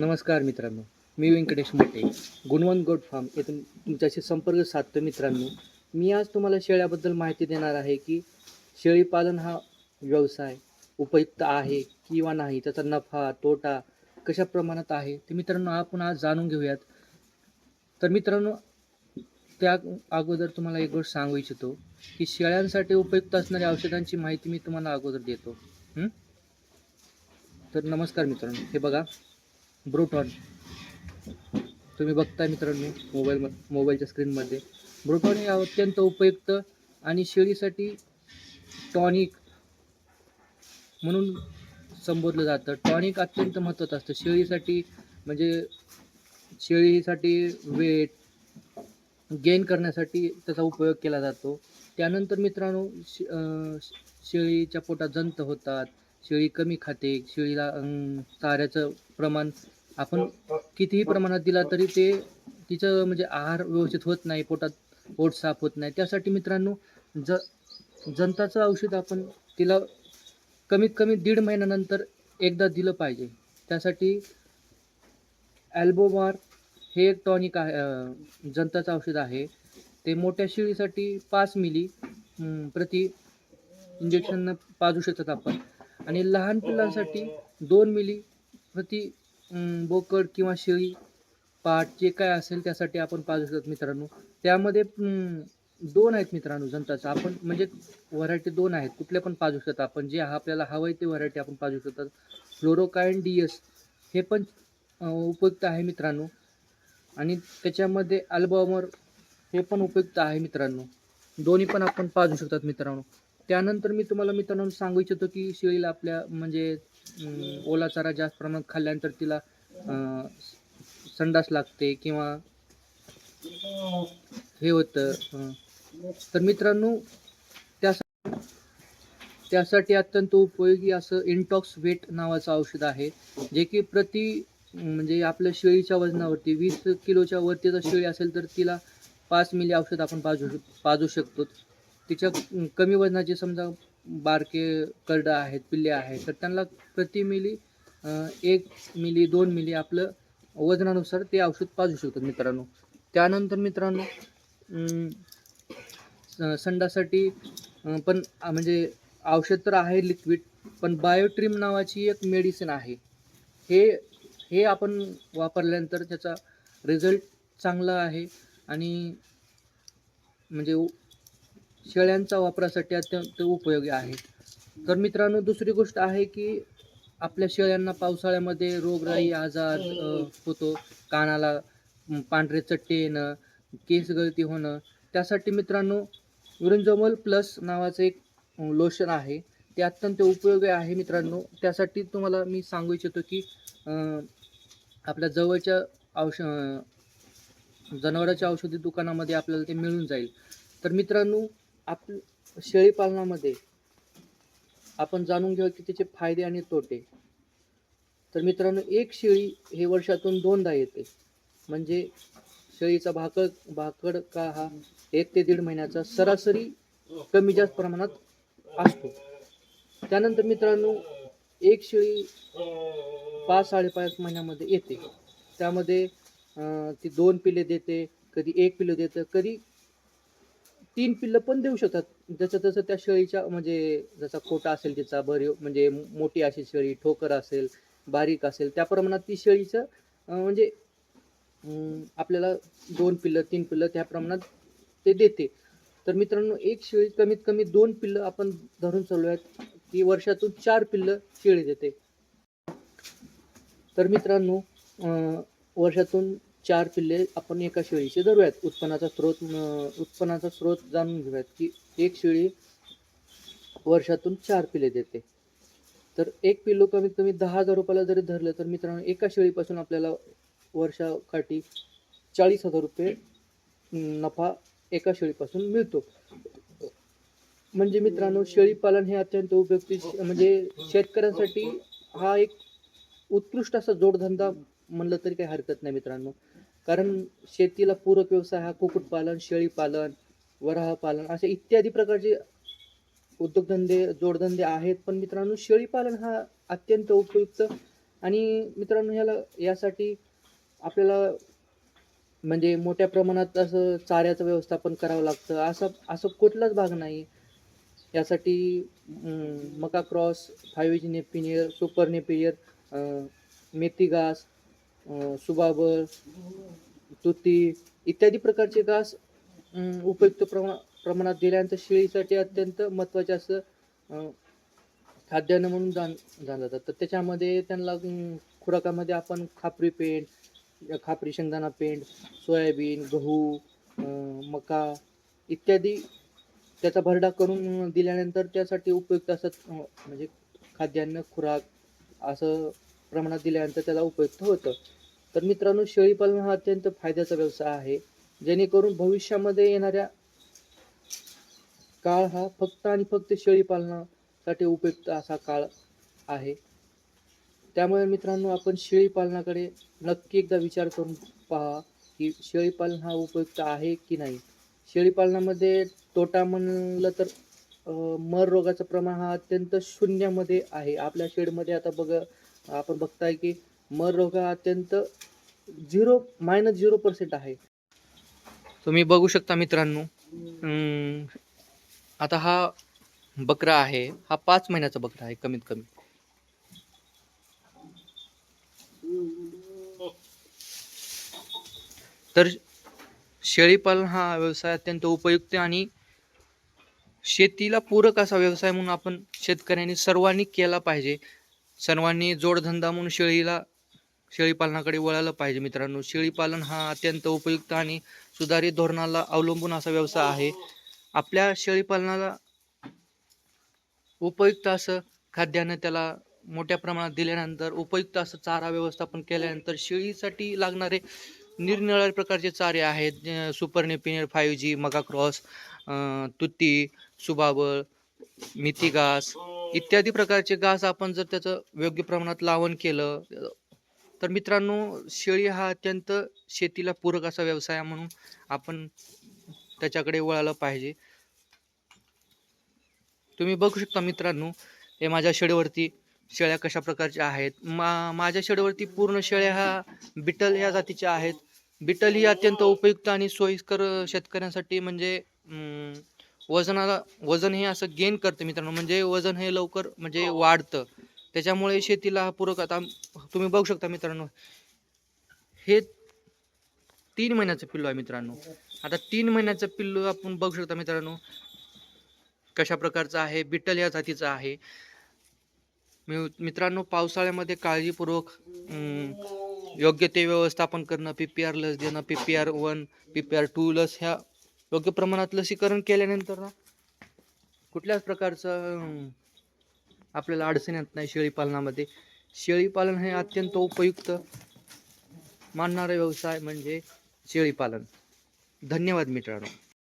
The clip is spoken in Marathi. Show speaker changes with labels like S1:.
S1: नमस्कार मित्रांनो मी व्यंकटेश मोठे गुणवंत गोट फार्म येथून तुमच्याशी संपर्क साधतो मित्रांनो. मी आज तुम्हाला शेळ्याबद्दल माहिती देणार आहे की शेळीपालन हा व्यवसाय उपयुक्त आहे किंवा नाही त्याचा नफा तोटा कशा प्रमाणात आहे ते मित्रांनो आपण आज जाणून घेऊयात. तर मित्रांनो त्या अगोदर तुम्हाला एक गोष्ट सांगू इच्छितो की शेळ्यांसाठी उपयुक्त असणाऱ्या औषधांची माहिती मी तुम्हाला अगोदर देतो. तर नमस्कार मित्रांनो हे बघा. ब्रोटॉन तुम्ही बघताय मित्रांनो मोबाईल मोबाईलच्या स्क्रीनमध्ये ब्रोटॉन हे अत्यंत उपयुक्त आणि शेळीसाठी टॉनिक म्हणून संबोधलं जातं. टॉनिक अत्यंत महत्त्वाचं असतं. शेळीसाठी म्हणजे शेळीसाठी वेट गेन करण्यासाठी त्याचा उपयोग केला जातो. त्यानंतर मित्रांनो शे शेळीच्या पोटात जंत होतात. शेळी कमी खाते शेळीला चाऱ्याचं प्रमाण आपण कितीही प्रमाणात दिला तरी ते तिचं म्हणजे आहार व्यवस्थित होत नाही पोटात पोट साफ होत नाही. त्यासाठी मित्रांनो ज जंताचं औषध आपण तिला कमीत कमी दीड महिन्यानंतर एकदा दिलं पाहिजे. त्यासाठी ॲल्बोमार हे एक टॉनिक आहे अं, जंताचं औषध आहे. ते मोठ्या शेळीसाठी पाच मिली प्रति इंजेक्शन पाजू शकतात आपण. आणि लहान पिल्लांसाठी दोन मिली प्रति बोकड किंवा शेळी पाट जे काय असेल त्यासाठी आपण पाजू शकतात मित्रांनो. त्यामध्ये दोन आहेत मित्रांनो जंताचं आपण म्हणजे व्हरायटी दोन आहेत. कुठल्या पण पाजू शकतात आपण. जे हा आपल्याला हवं आहे ते व्हरायटी आपण पाजू शकतात. फ्लोरोकाइन डी एस हे पण उपयुक्त आहे मित्रांनो. आणि त्याच्यामध्ये अल्बॉमर हे पण उपयुक्त आहे मित्रांनो. दोन्ही पण आपण पाजू शकतात मित्रांनो. त्यानंतर मी तुम्हाला मित्रांनो सांगू इच्छितो की शेळीला आपल्या म्हणजे ओला चारा जास्त प्रमाणात खाल्ल्यानंतर तिला संडास लागते किंवा हे होतं तर मित्रांनो त्यासाठी अत्यंत उपयोगी असं इंटॉक्स वेट नावाचं औषध आहे जे की प्रति म्हणजे आपल्या शेळीच्या वजनावरती वीस किलोच्या वरती जर शेळी असेल तर तिला पाच मिली औषध आपण पाजू पाजू शकतो. तिच्या कमी वजनाचे समजा बारके करडं आहेत पिल्ले आहेत तर त्यांना प्रति मिली एक मिली दोन मिली आपलं वजनानुसार ते औषध पाजू शकतो मित्रांनो. त्यानंतर मित्रांनो संडासाठी पण म्हणजे औषध तर आहे लिक्विड पण बायोट्रीम नावाची एक मेडिसिन आहे. हे हे आपण वापरल्यानंतर त्याचा रिझल्ट चांगला आहे आणि म्हणजे शेळ्यांचा वापरासाठी अत्यंत उपयोगी आहे तर मित्रांनो दुसरी गोष्ट आहे की आपल्या शेळ्यांना पावसाळ्यामध्ये रोगराई आजार होतो. कानाला पांढरे चट्टे येणं केस गळती होणं. त्यासाठी मित्रांनो युरिनजोमल प्लस नावाचं एक लोशन आहे. ते अत्यंत उपयोगी आहे मित्रांनो. त्यासाठी तुम्हाला मी सांगू इच्छितो की आपल्या जवळच्या औष जनावराच्या औषधी दुकानामध्ये आपल्याला ते मिळून जाईल. तर मित्रांनो आप शेळी पालनामध्ये आपण जाणून घेऊ की त्याचे फायदे आणि तोटे. तर मित्रांनो एक शेळी हे वर्षातून दोनदा येते. म्हणजे शेळीचा भाकड भाकड का हा एक ते दीड महिन्याचा सरासरी कमी जास्त प्रमाणात असतो. त्यानंतर मित्रांनो एक शेळी पाच साडेपाच महिन्यामध्ये येते. त्यामध्ये ती दोन पिले देते कधी एक पिलं देतं कधी तीन पिल्लं पण देऊ शकतात. जसं तसं त्या शेळीच्या म्हणजे जसा खोटा असेल तिचा भरीव म्हणजे मोठी अशी शेळी ठोकर असेल बारीक असेल त्या प्रमाणात ती शेळीचं म्हणजे आपल्याला दोन पिल्लं तीन पिल्लं त्या प्रमाणात ते देते. तर मित्रांनो एक शेळी कमीत कमी दोन पिल्लं आपण धरून चालूयात. की वर्षातून चार पिल्लं शेळी देते. तर मित्रांनो वर्षातून चार पिल्ले आपण एका शेळीचे धरूयात. उत्पन्नाचा स्रोत उत्पन्नाचा स्रोत जाणून घेऊयात की एक शेळी वर्षातून चार पिल्ले देते. तर एक पिल्लो कमीत कमी दहा हजार रुपयाला जरी धरलं तर मित्रांनो एका शेळीपासून आपल्याला वर्षाकाठी चाळीस हजार रुपये नफा एका शेळीपासून मिळतो. म्हणजे मित्रांनो शेळीपालन हे अत्यंत उपयुक्ती म्हणजे शेतकऱ्यांसाठी हा एक उत्कृष्ट असा जोडधंदा म्हणलं तरी काही हरकत नाही मित्रांनो. कारण शेतीला पूरक व्यवसाय हा कुक्कुटपालन शेळीपालन वराहपालन असे इत्यादी प्रकारचे उद्योगधंदे जोडधंदे आहेत. पण मित्रांनो शेळीपालन हा अत्यंत उपयुक्त आणि मित्रांनो ह्याला यासाठी आपल्याला म्हणजे मोठ्या प्रमाणात असं चाऱ्याचं व्यवस्थापन करावं लागतं. असं असं कुठलाच भाग नाही. यासाठी मका cross five G Napier super Napier मेथी घास अं, सुबाबर तुती इत्यादी प्रकारचे घास अं, उपयुक्त प्रमा प्रमाणात दिल्यानंतर शेळीसाठी अत्यंत महत्त्वाचे असं अं, खाद्यान्न म्हणून जाण जाणलं जातं तर त्याच्यामध्ये त्यांना अं, खुराकामध्ये आपण खापरी पेंड खापरी शेंगदाणा पेंड सोयाबीन गहू अं, मका इत्यादी त्याचा भरडा करून दिल्यानंतर त्यासाठी उपयुक्त असं म्हणजे खाद्यान्न खुराक असं प्रमाणात दिल्यानंतर त्याला उपयुक्त होतं. तर मित्रांनो शेळीपालन हा अत्यंत फायद्याचा व्यवसाय आहे. जेणेकरून भविष्यामध्ये येणाऱ्या काळ हा फक्त आणि फक्त शेळीपालनासाठी उपयुक्त असा काळ आहे. त्यामुळे मित्रांनो आपण शेळीपालनाकडे नक्की एकदा विचार करून पहा की शेळीपालन हा उपयुक्त आहे की नाही. शेळीपालनामध्ये तोटा म्हणलं तर मर रोगाचं प्रमाण हा अत्यंत शून्यामध्ये आहे. आपल्या शेडमध्ये आता बघ आपण बघताय की मर रोग हा अत्यंत झिरो मायनस झिरो पर्सेंट आहे. तुम्ही बघू शकता मित्रांनो आता हा बकरा आहे हा पाच महिन्याचा बकरा आहे कमीत कमी. तर शेळीपालन हा व्यवसाय अत्यंत उपयुक्त आणि शेतीला पूरक असा व्यवसाय म्हणून आपण शेतकऱ्यांनी सर्वांनी केला पाहिजे. सर्वांनी जोडधंदा म्हणून शेळीला शेळीपालनाकडे वळायला पाहिजे मित्रांनो. शेळीपालन हा अत्यंत उपयुक्त आणि सुधारित धोरणाला अवलंबून असा व्यवसाय आहे. आपल्या शेळीपालनाला उपयुक्त असं खाद्यानं त्याला मोठ्या प्रमाणात दिल्यानंतर उपयुक्त असं चारा व्यवस्थापन केल्यानंतर शेळीसाठी लागणारे निरनिराळे प्रकारचे चारे आहेत. सुपर नेपिनियर फाईव्ह जी मगा क्रॉस तुती सुबाबळ मिथिगास इत्यादी प्रकारचे घास आपण जर त्याचं योग्य प्रमाणात लावण केलं तर मित्रांनो शेळी हा अत्यंत शेतीला पूरक असा व्यवसाय म्हणून आपण त्याच्याकडे वळालं पाहिजे. तुम्ही बघू शकता मित्रांनो हे माझ्या शेळीवरती शेळ्या कशा प्रकारच्या आहेत. मा माझ्या शेळीवरती पूर्ण शेळ्या ह्या बिटल या जातीच्या आहेत. बिटल ही अत्यंत उपयुक्त आणि सोयीस्कर शेतकऱ्यांसाठी म्हणजे वजनाला वजन हे असं गेन करतं मित्रांनो. म्हणजे वजन हे लवकर म्हणजे वाढतं. त्याच्यामुळे शेतीला हा पूरक आता तुम्ही बघू शकता मित्रांनो. हे तीन महिन्याचं पिल्लू आहे मित्रांनो. आता तीन महिन्याचं पिल्लू आपण बघू शकता मित्रांनो. कशा प्रकारचं आहे बिटल या जातीचं आहे. मी- मित्रांनो पावसाळ्यामध्ये काळजीपूर्वक योग्य ते व्यवस्थापन करणं पी पी आर लस देणं P P R one P P R two लस ह्या योग्य प्रमाणात लसीकरण केल्यानंतर ना कुठल्याच प्रकारचं आपल्याला अडचण येत नाही शेळीपालनामध्ये शेळीपालन हे अत्यंत उपयुक्त मानणारा व्यवसाय म्हणजे शेळीपालन धन्यवाद मित्रांनो.